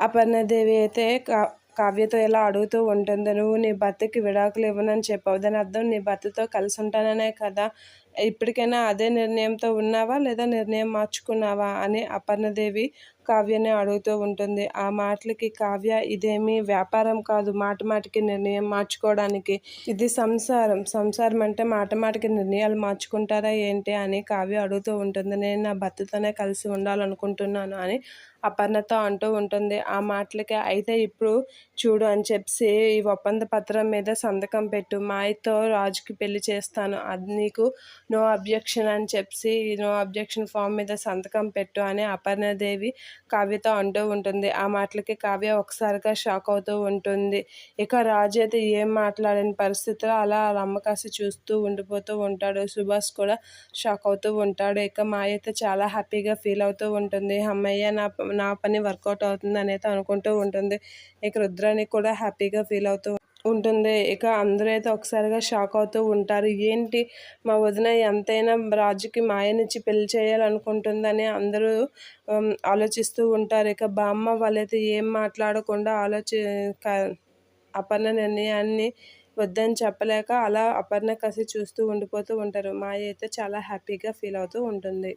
అపర్ణదేవి అయితే కా కావ్యతో ఇలా అడుగుతూ ఉంటుంది నువ్వు నీ భర్తకి విడాకులు ఇవ్వనని చెప్పావు. దాని అర్థం నీ భర్తతో కలిసి ఉంటాననే కదా. ఇప్పటికైనా అదే నిర్ణయంతో ఉన్నావా? లేదా నిర్ణయం మార్చుకున్నావా? అని అపర్ణదేవి కావ్యని అడుగుతూ ఉంటుంది. ఆ మాటలకి కావ్య ఇదేమి వ్యాపారం కాదు. మాట మాటికి నిర్ణయం మార్చుకోవడానికి ఇది సంసారం. సంసారం అంటే మాట మాటికి నిర్ణయాలు మార్చుకుంటారా ఏంటి అని కావ్య అడుగుతూ ఉంటుంది. నేను నా భర్తతోనే కలిసి ఉండాలనుకుంటున్నాను అని అపర్ణతో అంటూ ఉంటుంది. ఆ మాటలకి అయితే ఇప్పుడు చూడు అని చెప్పి ఈ ఒప్పంద పత్రం మీద సంతకం పెట్టు. మాయతో రాజుకి పెళ్ళి చేస్తాను. అది నీకు నో అబ్జెక్షన్ అని చెప్పి నో అబ్జెక్షన్ ఫామ్ మీద సంతకం పెట్టు అని అపర్ణదేవి కావ్యతో అంటూ ఉంటుంది. ఆ మాటలకి కావ్య ఒకసారిగా షాక్ అవుతూ ఉంటుంది. ఇక రాజు అయితే ఏం మాట్లాడని పరిస్థితిలో అలా అమ్మకాసి చూస్తూ ఉండిపోతూ ఉంటాడు. సుభాష్ కూడా షాక్ అవుతూ ఉంటాడు. ఇక మాయ అయితే చాలా హ్యాపీగా ఫీల్ అవుతూ ఉంటుంది. అమ్మయ్య నా నా పని వర్కౌట్ అవుతుంది అనేది అనుకుంటూ ఉంటుంది. ఇక రుద్రానికి కూడా హ్యాపీగా ఫీల్ అవుతూ ఉంటుంది. ఇక అందరూ అయితే ఒకసారిగా షాక్ అవుతూ ఉంటారు. ఏంటి మా వదిన ఎంతైనా రాజుకి మాయనిచ్చి పెళ్ళి చేయాలనుకుంటుందని అందరూ ఆలోచిస్తూ ఉంటారు. ఇక బామ్మ వాళ్ళైతే ఏం మాట్లాడకుండా ఆలోచి అపర్ణ నిర్ణయాన్ని వద్దని చెప్పలేక అలా అపర్ణ కసి చూస్తూ ఉండిపోతూ ఉంటారు. మాయ అయితే చాలా హ్యాపీగా ఫీల్ అవుతూ ఉంటుంది.